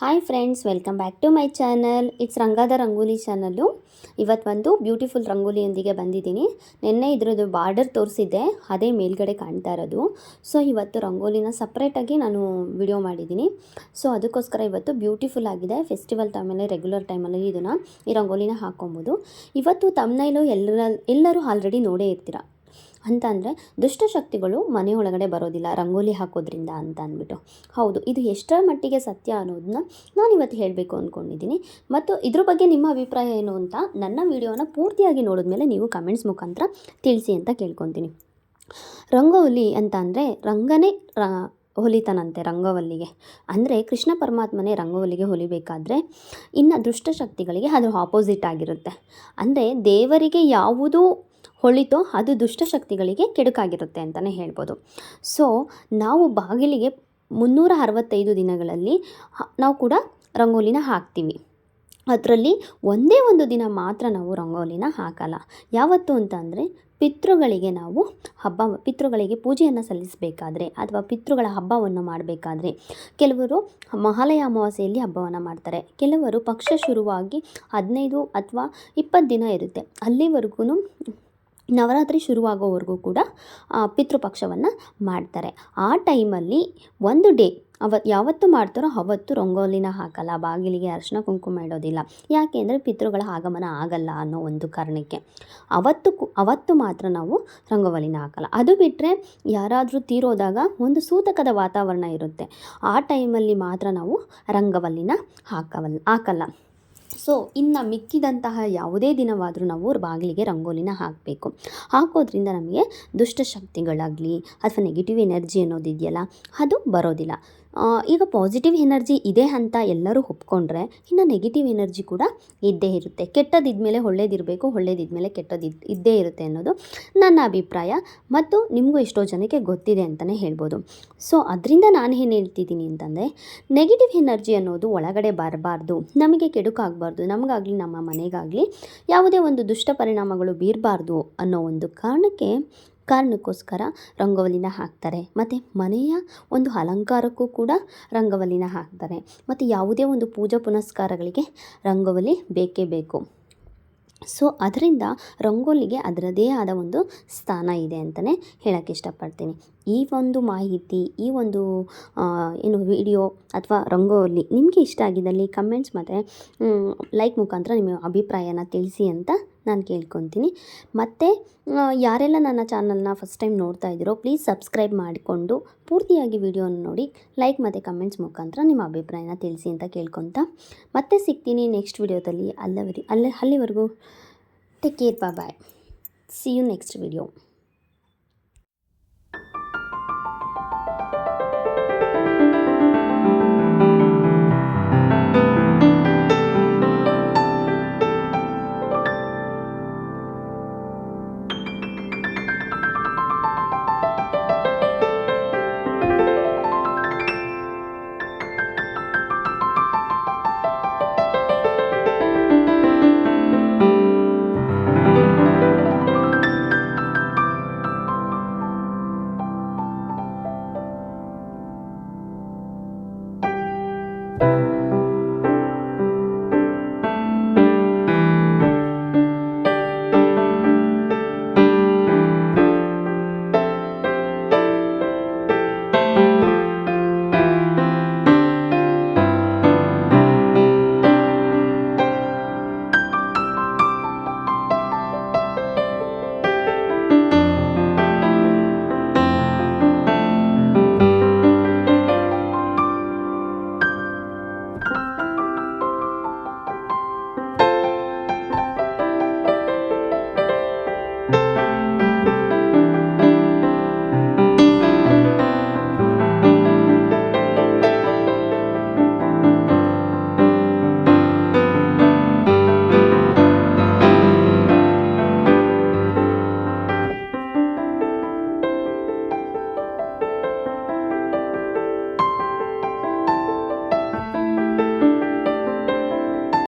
Hi friends welcome back to my channel it's Rangada rangoli channel ಇವತ್ತು ಒಂದು beautiful ರಂಗೋಲಿಯೊಂದಿಗೆ ಬಂದಿದ್ದೀನಿ. ನಿನ್ನೆ ಇದ್ರದ್ದು ಬಾರ್ಡರ್ ತೋರಿಸಿದ್ದೆ, ಅದೇ ಮೇಲ್ಗಡೆ ಕಾಣ್ತಾ ಇರೋದು. ಸೊ ಇವತ್ತು ರಂಗೋಲಿನ ಸಪ್ರೇಟಾಗಿ ನಾನು ವಿಡಿಯೋ ಮಾಡಿದ್ದೀನಿ. ಸೊ ಅದಕ್ಕೋಸ್ಕರ ಇವತ್ತು ಬ್ಯೂಟಿಫುಲ್ ಆಗಿದೆ. ಫೆಸ್ಟಿವಲ್ ಟೈಮಲ್ಲಿ ರೆಗ್ಯುಲರ್ ಟೈಮಲ್ಲಿ ಇದನ್ನು ಈ ರಂಗೋಲಿನ ಹಾಕ್ಕೊಬೋದು. ಇವತ್ತು ತಮ್ಮನೈಲು ಎಲ್ಲರ, ಎಲ್ಲರೂ ಆಲ್ರೆಡಿ ನೋಡೇ ಇರ್ತೀರ? ಅಂತ ಅಂದರೆ ದುಷ್ಟಶಕ್ತಿಗಳು ಮನೆ ಒಳಗಡೆ ಬರೋದಿಲ್ಲ, ರಂಗೋಲಿ ಹಾಕೋದ್ರಿಂದ ಅಂತ ಅಂದ್ಬಿಟ್ಟು. ಹೌದು, ಇದು ಎಷ್ಟರ ಮಟ್ಟಿಗೆ ಸತ್ಯ ಅನ್ನೋದನ್ನ ನಾನು ಇವತ್ತು ಹೇಳಬೇಕು ಅಂದ್ಕೊಂಡಿದ್ದೀನಿ ಮತ್ತು ಇದ್ರ ಬಗ್ಗೆ ನಿಮ್ಮ ಅಭಿಪ್ರಾಯ ಏನು ಅಂತ ನನ್ನ ವಿಡಿಯೋನ ಪೂರ್ತಿಯಾಗಿ ನೋಡಿದ ಮೇಲೆ ನೀವು ಕಮೆಂಟ್ಸ್ ಮುಖಾಂತರ ತಿಳಿಸಿ ಅಂತ ಕೇಳ್ಕೊತೀನಿ. ರಂಗೋಲಿ ಅಂತ ಅಂದರೆ ರಂಗನೇ ಹೊಲಿತಾನಂತೆ ರಂಗವಲ್ಲಿಗೆ. ಅಂದರೆ ಕೃಷ್ಣ ಪರಮಾತ್ಮನೇ ರಂಗವಲ್ಲಿಗೆ ಹೊಲಿಬೇಕಾದ್ರೆ ಇನ್ನು ದುಷ್ಟಶಕ್ತಿಗಳಿಗೆ ಅದು ಆಪೋಸಿಟ್ ಆಗಿರುತ್ತೆ. ಅಂದರೆ ದೇವರಿಗೆ ಯಾವುದೂ ಹೊಳಿತೋ ಅದು ದುಷ್ಟಶಕ್ತಿಗಳಿಗೆ ಕೆಡುಕಾಗಿರುತ್ತೆ ಅಂತಲೇ ಹೇಳ್ಬೋದು. ಸೊ ನಾವು ಬಾಗಿಲಿಗೆ ಮುನ್ನೂರ ಅರವತ್ತೈದು ದಿನಗಳಲ್ಲಿ ನಾವು ಕೂಡ ರಂಗೋಲಿನ ಹಾಕ್ತೀವಿ. ಅದರಲ್ಲಿ ಒಂದೇ ಒಂದು ದಿನ ಮಾತ್ರ ನಾವು ರಂಗೋಲಿನ ಹಾಕಲ್ಲ. ಯಾವತ್ತು ಅಂತ ಅಂದರೆ ಪಿತೃಗಳಿಗೆ ನಾವು ಹಬ್ಬ, ಪಿತೃಗಳಿಗೆ ಪೂಜೆಯನ್ನು ಸಲ್ಲಿಸಬೇಕಾದ್ರೆ ಅಥವಾ ಪಿತೃಗಳ ಹಬ್ಬವನ್ನು ಮಾಡಬೇಕಾದ್ರೆ ಕೆಲವರು ಮಹಾಲಯ ಅಮಾವಾಸ್ಯೆಯಲ್ಲಿ ಹಬ್ಬವನ್ನು ಮಾಡ್ತಾರೆ. ಕೆಲವರು ಪಕ್ಷ ಶುರುವಾಗಿ ಹದಿನೈದು ಅಥವಾ ಇಪ್ಪತ್ತು ದಿನ ಇರುತ್ತೆ. ಅಲ್ಲಿವರೆಗೂ ನವರಾತ್ರಿ ಶುರುವಾಗೋವರೆಗೂ ಕೂಡ ಪಿತೃಪಕ್ಷವನ್ನು ಮಾಡ್ತಾರೆ. ಆ ಟೈಮಲ್ಲಿ ಒಂದು ಡೇ ಅವ ಯಾವತ್ತು ಮಾಡ್ತಾರೋ ಅವತ್ತು ರಂಗೋಲಿನ ಹಾಕಲ್ಲ, ಬಾಗಿಲಿಗೆ ಅರಿಶಿನ ಕುಂಕುಮ ಇಡೋದಿಲ್ಲ. ಯಾಕೆ ಅಂದರೆ ಪಿತೃಗಳ ಆಗಮನ ಆಗಲ್ಲ ಅನ್ನೋ ಒಂದು ಕಾರಣಕ್ಕೆ. ಅವತ್ತು ಅವತ್ತು ಮಾತ್ರ ನಾವು ರಂಗೋಲಿನ ಹಾಕಲ್ಲ. ಅದು ಬಿಟ್ಟರೆ ಯಾರಾದರೂ ತೀರೋದಾಗ ಒಂದು ಸೂತಕದ ವಾತಾವರಣ ಇರುತ್ತೆ. ಆ ಟೈಮಲ್ಲಿ ಮಾತ್ರ ನಾವು ರಂಗವಲ್ಲಿನ ಹಾಕವಲ್ಲ ಹಾಕಲ್ಲ. ಸೊ ಇನ್ನು ಮಿಕ್ಕಿದಂತಹ ಯಾವುದೇ ದಿನವಾದರೂ ನಾವು ಬಾಗಿಲಿಗೆ ರಂಗೋಲಿನ ಹಾಕಬೇಕು. ಹಾಕೋದ್ರಿಂದ ನಮಗೆ ದುಷ್ಟಶಕ್ತಿಗಳಾಗಲಿ ಅಥವಾ ನೆಗೆಟಿವ್ ಎನರ್ಜಿ ಅನ್ನೋದಿದೆಯಲ್ಲ, ಅದು ಬರೋದಿಲ್ಲ. ಈಗ ಪಾಸಿಟಿವ್ ಎನರ್ಜಿ ಇದೆ ಅಂತ ಎಲ್ಲರೂ ಒಪ್ಕೊಂಡ್ರೆ, ಇನ್ನು ನೆಗೆಟಿವ್ ಎನರ್ಜಿ ಕೂಡ ಇದ್ದೇ ಇರುತ್ತೆ. ಕೆಟ್ಟದಿದ್ಮೇಲೆ ಒಳ್ಳೇದಿರಬೇಕು, ಒಳ್ಳೇದಿದ್ಮೇಲೆ ಕೆಟ್ಟದ್ದು ಇದ್- ಇದ್ದೇ ಇರುತ್ತೆ ಅನ್ನೋದು ನನ್ನ ಅಭಿಪ್ರಾಯ. ಮತ್ತು ನಿಮಗೂ ಎಷ್ಟೋ ಜನಕ್ಕೆ ಗೊತ್ತಿದೆ ಅಂತಲೇ ಹೇಳ್ಬೋದು. ಸೊ ಅದರಿಂದ ನಾನು ಏನು ಹೇಳ್ತಿದ್ದೀನಿ ಅಂತಂದರೆ ನೆಗೆಟಿವ್ ಎನರ್ಜಿ ಅನ್ನೋದು ಒಳಗಡೆ ಬರಬಾರ್ದು. ನಮಗೆ ಕೆಡುಕಾಗಬಾರ್ದು. ನಮಗಾಗಲಿ, ನಮ್ಮ ಮನೆಗಾಗಲಿ ಯಾವುದೇ ಒಂದು ದುಷ್ಟ ಪರಿಣಾಮಗಳು ಬೀರಬಾರ್ದು ಅನ್ನೋ ಒಂದು ಕಾರಣಕ್ಕೆ ಕಾರಣಕ್ಕೋಸ್ಕರ ರಂಗೋಲಿನ ಹಾಕ್ತಾರೆ. ಮತ್ತು ಮನೆಯ ಒಂದು ಅಲಂಕಾರಕ್ಕೂ ಕೂಡ ರಂಗವಲ್ಲಿನ ಹಾಕ್ತಾರೆ. ಮತ್ತು ಯಾವುದೇ ಒಂದು ಪೂಜಾ ಪುನಸ್ಕಾರಗಳಿಗೆ ರಂಗೋಲಿ ಬೇಕೇ ಬೇಕು. ಸೊ ಅದರಿಂದ ರಂಗೋಲಿಗೆ ಅದರದೇ ಆದ ಒಂದು ಸ್ಥಾನ ಇದೆ ಅಂತಲೇ ಹೇಳೋಕ್ಕೆ ಇಷ್ಟಪಡ್ತೀನಿ. ಈ ಒಂದು ಮಾಹಿತಿ, ಈ ಒಂದು ಏನು ವಿಡಿಯೋ ಅಥವಾ ರಂಗೋಲಿ ನಿಮಗೆ ಇಷ್ಟ ಆಗಿದ್ದಲ್ಲಿ ಕಮೆಂಟ್ಸ್ ಮತ್ತು ಲೈಕ್ ಮುಖಾಂತರ ನಿಮ್ಮ ಅಭಿಪ್ರಾಯನ ತಿಳಿಸಿ ಅಂತ ನಾನು ಕೇಳ್ಕೊತೀನಿ. ಮತ್ತು ಯಾರೆಲ್ಲ ನನ್ನ ಚಾನಲ್ನ ಫಸ್ಟ್ ಟೈಮ್ ನೋಡ್ತಾ ಇದ್ದೀರೋ ಪ್ಲೀಸ್ ಸಬ್ಸ್ಕ್ರೈಬ್ ಮಾಡಿಕೊಂಡು ಪೂರ್ತಿಯಾಗಿ ವಿಡಿಯೋನ ನೋಡಿ ಲೈಕ್ ಮತ್ತು ಕಮೆಂಟ್ಸ್ ಮುಖಾಂತರ ನಿಮ್ಮ ಅಭಿಪ್ರಾಯನ ತಿಳಿಸಿ ಅಂತ ಕೇಳ್ಕೊತ. ಮತ್ತೆ ಸಿಗ್ತೀನಿ ನೆಕ್ಸ್ಟ್ ವಿಡಿಯೋದಲ್ಲಿ ಅಲ್ಲವರಿ, ಅಲ್ಲೇ, ಅಲ್ಲಿವರೆಗೂ ಟೇಕ್ ಕೇರ್ ಬಾ bye see you next video